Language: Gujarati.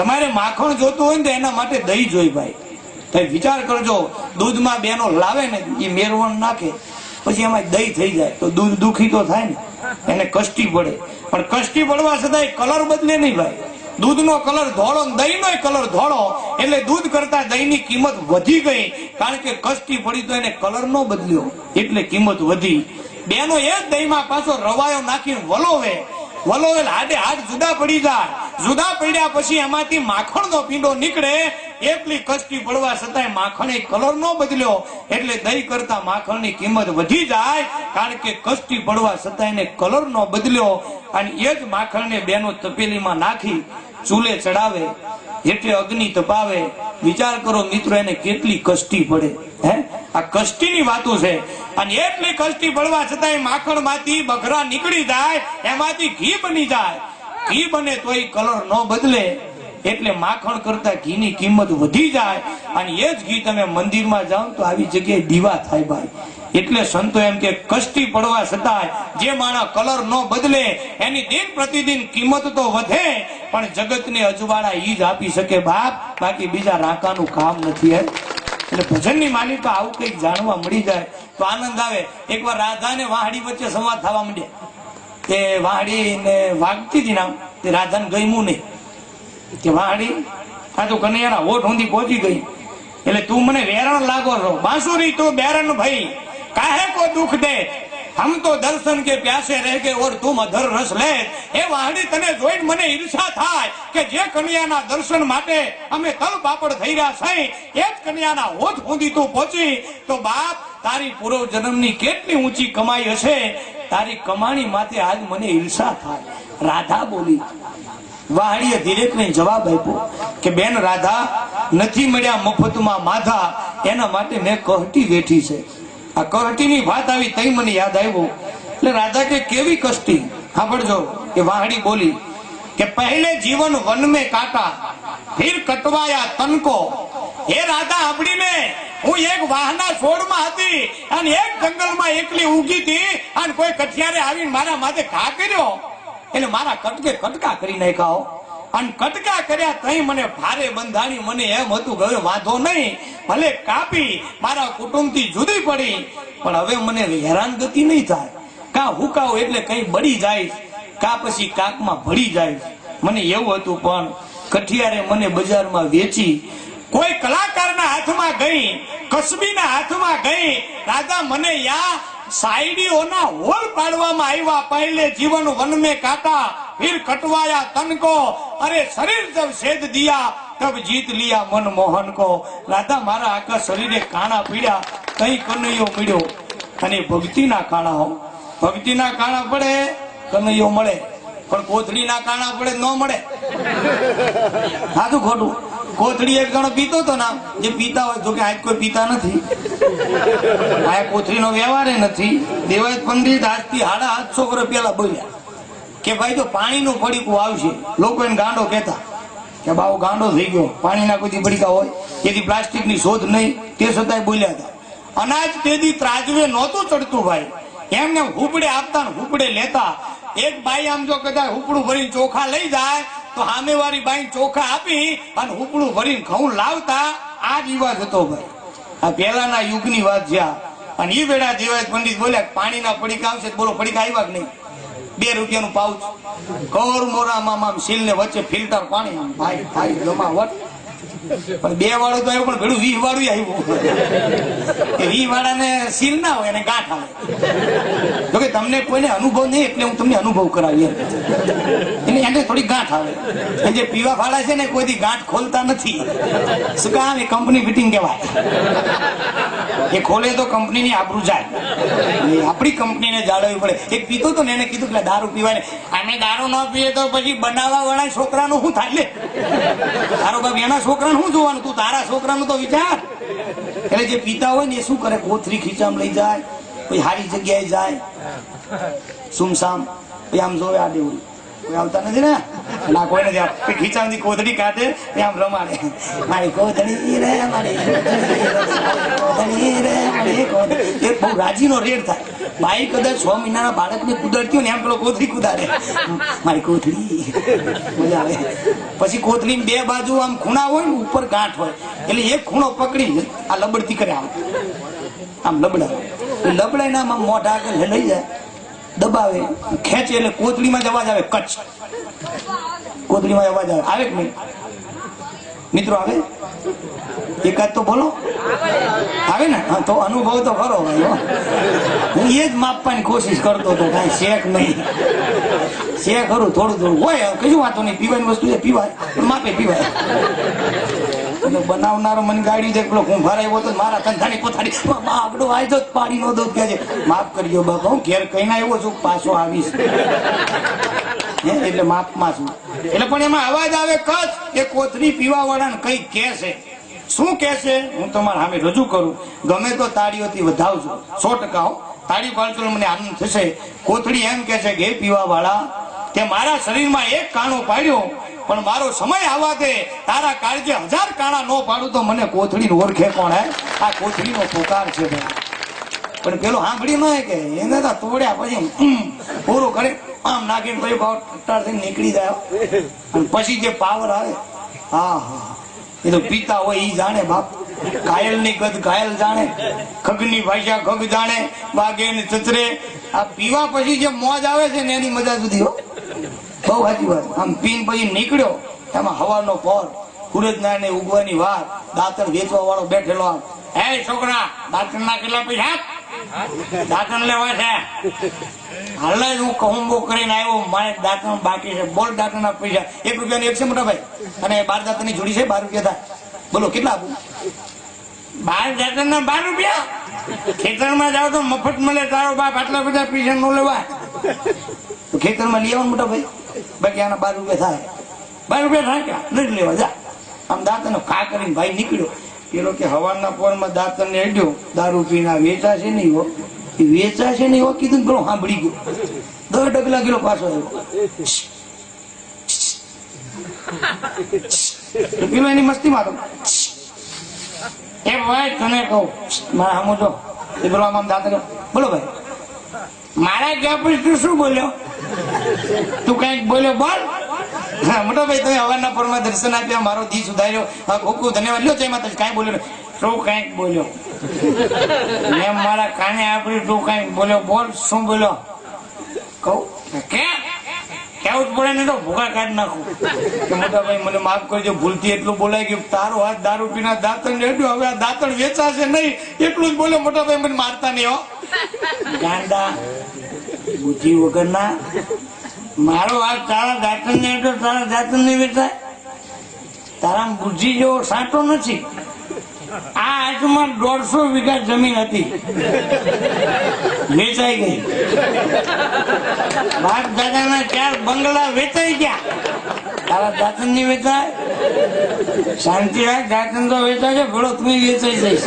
તમારે માખણ જોતું હોય ને તો એના માટે દહીં જોઈ ભાઈ. તમે વિચાર કરજો, દૂધમાં બેનો લાવે ને, એ મેરવણ નાખે, પછી એમાં દહીં થઈ જાય. તો દૂધ દુખી તો થાય ને, એને કષ્ટી પડે. પણ કષ્ટી પડવા છતાં કલર બદલે નહીં ભાઈ. દૂધનો કલર ધોળો ને દહીંનો કલર ધોળો, એટલે દૂધ કરતા દહીંની કિંમત વધી ગઈ. કારણ કે કષ્ટી પડી તો એને કલર નો બદલ્યો, એટલે કિંમત વધી. બેનો એ જ દહીંમાં પાછો રવાયો નાખીને વલોવે. વલોવેલ હાડે હાથ જુદા પડી જાય. જુદા પડ્યા પછી એમાંથી માખણનો પીંડો નીકળે એટલી કષ્ટી પડવા છતાંય માખણે કલર નો બદલ્યો. એટલે દહીં કરતા માખણની કિંમત વધી જાય, કારણ કે કષ્ટી પડવા છતાં એને કલર નો બદલ્યો. અને એ જ માખણને બેનો તપેલીમાં નાખી, ચૂલે ચડાવે એટલે અગ્નિ તપાવે. વિચાર કરો મિત્રો, એને કેટલી કષ્ટી પડે, હે? આ કષ્ટીની વાતો છે. અને એટલી કષ્ટી પડવા છતાંય માખણમાંથી બઘરા નીકળી જાય, એમાંથી ઘી બની જાય. ઘી બને તોય કલર ન બદલે. એટલે માખણ કરતા ઘીની કિંમત વધી જાય અને એ જ ઘી તમે મંદિરમાં જાઓ તો આવી જગ્યાએ દીવા થાય ભાઈ. એટલે સંતો એમ કે કષ્ટી પડવા છતાંય જે માણા કલર ન બદલે, એની દિન પ્રતિદિન કિંમત તો વધે, પણ જગતને અજવાળા ઈ જ આપી શકે બાપ. બાકી બીજા રાકાનું કામ નથી એટલે ભજનની માલિકા આવું કંઈક જાણવા મળી જાય, તો આનંદ આવે. એકવાર રાધા ને વાહડી વચ્ચે સંવાદ થવા માંડ્યા. તે વાડી ને વાગતી હતી નામ તે રાધાને ગમ્યું નહીં. કે વાડી, આ તો કનૈયાના હોઠ ઊંધી પહોંચી ગઈ. એટલે તું મને વેરણ લાગો છો. બાંસુરી, તું બેરણ ભાઈ. કાહે કો દુખ દે? હમ તો દર્શન કે પ્યાસે રહે કે ઓર તું અધર રસ લે. એ વાહડી તને જોઈને મને ઈર્ષા થાય કે જે કન્યાના દર્શન માટે અમે તલ પાપડ થઈ રહ્યા છે એ જ કન્યાના હોઠ ઊંધી તું પહોંચી. તો બાપ, તારી પૂર્વ જન્મની કેટલી ઊંચી કમાઈ હશે? તારી કમાણી માટે આજ મને ઈર્ષા થાય. રાધા બોલી. વાહડીએ ધીરેકને જવાબ આપ્યો કે, બેન રાધા, નથી મળ્યા મફતમાં માધા. એના માટે મેં કહટી વેઠી છે. આ કહટીની વાત આવી તઈ મને યાદ આવ્યું. એટલે રાધા કે, કેવી કષ્ટી સાંભળજો. કે વાહડી બોલી કે, પહેલે જીવન વન में કાટા, ફિર કટવાયા તનકો હે રાધા આપડીને હું એક વાહના છોડમાં હતી અને એક જંગલમાં એકલી ઉગી હતી અને કોઈ કઠિયારે આવીને મારા માથે ઘા કર્યો. એટલે મારા કટકે કટકા કરી નાખાઓ. અને કટકા કર્યા તઈ મને ભારે બંધાણી મને એમ હતું કે હવે વાંધો નહીં, ભલે કાપી, મારા કુટુંબથી જુદી પડી, પણ હવે મને હેરાનગતિ નહીં થાય. કા હુકાવ એટલે કઈ બળી જાય, કા પછી કાકમાં ભળી જાય. મને એવું હતું પણ કઠિયારે મને બજારમાં વેચી કોઈ કલાકારના હાથમાં ગઈ, કસબીના હાથમાં ગઈ, દાદા, મને યા સાયડીઓના હોલ પાડવામાં આવ્યા. પહેલે જીવન વન મે કાટા ફિર કટવાયા તનકો અરે શરીર જબ સેદ દિયા, તબ જીત લિયા મન મોહન કો રાધા મારા આખા શરીરે કાણા પીડ્યા, કઈ કનૈયો મળ્યો. અને ભક્તિના કાણા ભક્તિના કાણા પડે, કનૈયો મળે. પણ કોથળીના કાણા પડે, ન મળે. સાચું ખોટું. કોથળી એક જણો પીતો તો ના જે પીતા હોય જો કે આજ કોઈ પીતા નથી. આ કોથળીનો વ્યવહાર નથી. દેવાય પંડિત આજથી સાડા આઠસો વર્ષ પેલા બોલ્યા કે ભાઈ તો પાણીનું પડીકું આવશે? લોકો એને ગાંડો કહેતા કે બાવ ગાંડો થઈ ગયો. પાણીના કોઈ પડીકા હોય. તેથી પ્લાસ્ટિકની શોધ નહીં. તે છતાંય બોલ્યા હતા. અનાજ તેથી ત્રાજવે નહોતું ચડતું ભાઈ. એમને હુપડે આપતા હુપડે લેતા. એક બાઈ આમ જો કદાચ હુપડું ભરીને ચોખા લઈ જાય તો સામેવાળી બાઈ ચોખા આપી અને ઉપડું ભરીને ઘઉં લાવતા, આ જ રિવાજ હતો ભાઈ. આ પહેલાના યુગની વાત છે અને એ વેળા દેવાય પંડિત બોલ્યા પાણીના પડીકા આવશે બોલો પડીકા આવ્યા કે નહીં? બે રૂપિયાનું પાઉચ. કરોડ મોરામાં મામા સીલ ને વચ્ચે ફિલ્ટર પાણી ભાઈ ભાઈ, જમાવટ. પણ બે વાળું તો આવ્યું, પણ ભેડું વીહ વાળું આવ્યું. કે વી વાળાને સીલ ના હોય, એને ગાંઠ આવે. જોકે તમને કોઈને અનુભવ નહીં, એટલે હું તમને અનુભવ કરાવી એને એને થોડી ગાંઠ આવે. જે પીવા વાળા છે ને, કોઈથી ગાંઠ ખોલતા નથી. શું કામ એ કંપની ફિટિંગ કહેવાય? એ ખોલે તો કંપનીની આબરૂ જાય. આપણી કંપનીને જાળવવી પડે. એક પીતો તો ને, એને કીધું કે દારૂ પીવાય ને. અમે દારૂ ન પીએ તો પછી બનાવવા વાળા છોકરાનું શું થાય? તારો બાપ એના છોકરા શું જોવાનું? તું તારા છોકરાનું તો વિચાર. એટલે જે પિતા હોય ને એ શું કરે? કોથરી ખીચામ લઈ જાય, કોઈ સારી જગ્યાએ જાય. સુમસામ આમ જોવે આ દેવું. કોઈ આવતા નથી ને? ના કોઈ નથી ખીચામાંથી કોથળી કાઢે આમ રમાડે. મારી કોથળી રે, મારી એ બહુ રાજીનો રેડ થાય. ભાઈ કદાચ છ મહિનાના બાળકને કુદાડતી હોય ને એમ પેલો કોથળી કુદાડે. મારી કોથળી. મજા આવે. પછી કોથળી બે બાજુ આમ ખૂણા હોય ને, ઉપર ગાંઠ હોય. એટલે એક ખૂણો પકડી આ લબડતી કરે આમ. આમ લબડા લબડાઈ આમ મોઢા આગળ લઈ જાય, દબાવે, ખેંચે એટલે કોથળીમાં જ અવાજ આવે કચ્છ કોથળીમાં અવાજ આવે. આવે કે નહીં? મિત્રો આવે? એકાદ તો બોલો. આવે ને? તો અનુભવ તો ખરો ભાઈ, હો. એ જ માપવાની કોશિશ કરતો હતો, કાંઈ શેખ નહીં. શેખ ખરું થોડું થોડું. હોય કશું વાંધો નહીં. પીવાની વસ્તુ છે, પીવાય. માપે પીવાય. બનાવનારો મને ગાડી છે પેલો હું ભરાયો તો મારા ધંધાની પોતાની આપણો વાયદો જ પાડી નો દો કે માફ કરજો બાપા, હું ઘેર કહીને આવ્યો છું, પાછો આવીશ. એટલે માપમાં છું એટલે પણ એમાં અવાજ આવે કચ્છ એ કોથળી પીવા વાળાને કઈ કે છે શું કે છે હું તમારા સામે રજૂ કરું. ગમે તો તાળીઓથી વધાવજો. સો ટકા. તાળી પાડતો મને આનંદ થશે. કોથળી એમ કે છે કે પીવા વાળા તે મારા શરીરમાં એક કાણો પાડ્યો, પણ મારો સમય આવવા દે. તારા કાળજે હજાર કાણા ન પાડું તો મને કોથળી ઓળખે કોણ હે? આ કોથળીનો પોકાર છે પણ પેલો સાંભળી ન કે, એને તોડ્યા પછી પૂરું કરે આમ નાખીને ભાઈ ભાવ ટટ્ટાર થઈને નીકળી જાય. અને પછી જે પાવર આવે, હા હા એ તો પીતા હોય, ઈ જાણે બાપ. ઘાયલની ગદ ઘાયલ જાણે, ખગની ભાષા ખગ જાણે બાગે ને ચતરે આ પીવા પછી જે મોજ આવે છે ને એની મજા જુદી હો. બહુ સાચી વાત. આમ પીન પછી નીકળ્યો, એમાં હવાનો પોર સૂરજ ને ઉગવાની વાત દાંતર વેચવા વાળો બેઠેલો આમ. હે છોકરા દાંતર ના કેટલા પૈસા? દાંતણ લેવા છે. હાલ જ હું કહુંબો કરીને આવ્યો, મારે દાંતણ બાકી છે. બોલ દાંતણના પૈસા. એક રૂપિયા એક છે મોટા અને બાર દાંતણની જોડી છે? બાર રૂપિયા થાય. બોલો, કેટલા આપું? બાર દાંતણ ના બાર રૂપિયા? ખેતરમાં જાવ તો મફત મળે, તારો બાપ આટલા બધા પૈસા ન લેવાય. ખેતરમાં લઈ આવવાનું મોટા ભાઈ. બાકી આના બાર રૂપિયા થાય. બાર રૂપિયા થાય ક્યાં? નથી લેવા, જા. આમ દાંતનો કા કરીને ભાઈ નીકળ્યો. પેલો કે હવાના પોરમાં દાંતને હેડ્યો દારૂ પીના વેચા છે નહીં હો. એ વેચા છે નહીં હો કીધું પેલો સાંભળી ગયો. દસ ડગલા કિલો પાછો આવ્યો. પેલો એની મસ્તી મારો. એ ભાઈ તને કહું, મારા સામો જો, એ પેલો આમ દાંત બોલો ભાઈ, મારા ગયા પછી તું શું બોલ્યો? તું કંઈક બોલ્યો બોલ. હા મોટો ભાઈ તમે હવાના પરમાં દર્શન આપ્યા, મારો દી સુધાર્યો હા ખૂબ ખૂબ ધન્યવાદ. લ્યો જય માતાજી, કાંઈ બોલ્યો શું કંઈક બોલ્યો? મેં મારા કાને આપડી તું કંઈક બોલ્યો? બોલ, શું બોલ્યો? કહું, કે? કેવું જ પડે ને તો ભૂગા કાઢી નાખું. મોટા ભાઈ મને માફ કરજો, ભૂલથી એટલું બોલાય ગયું. તારો હાથ દારૂ પીના દાંતણ રેડ્યું હવે આ વેચાશે નહીં. એટલું જ બોલ્યો મોટા ભાઈ મને મારતા નહીં, હો. ગાંડા, બુદ્ધિ વગરના મારો હાથ તારા દાંતન ને તો તારા દાંતન ને વેચાય? તારા બુદ્ધિ જેવો સાચો નથી. આ હાથમાં દોઢસો વીઘા જમીન હતી. વેચાઈ ગઈ બાપ દાદાના ચાર બંગલા વેચાઈ ગયા. તારા દાંતનની વેચાય? શાંતિ રાખ, દાંતન તો વેચાય છે ભલો, તું વેચાઈ જઈશ.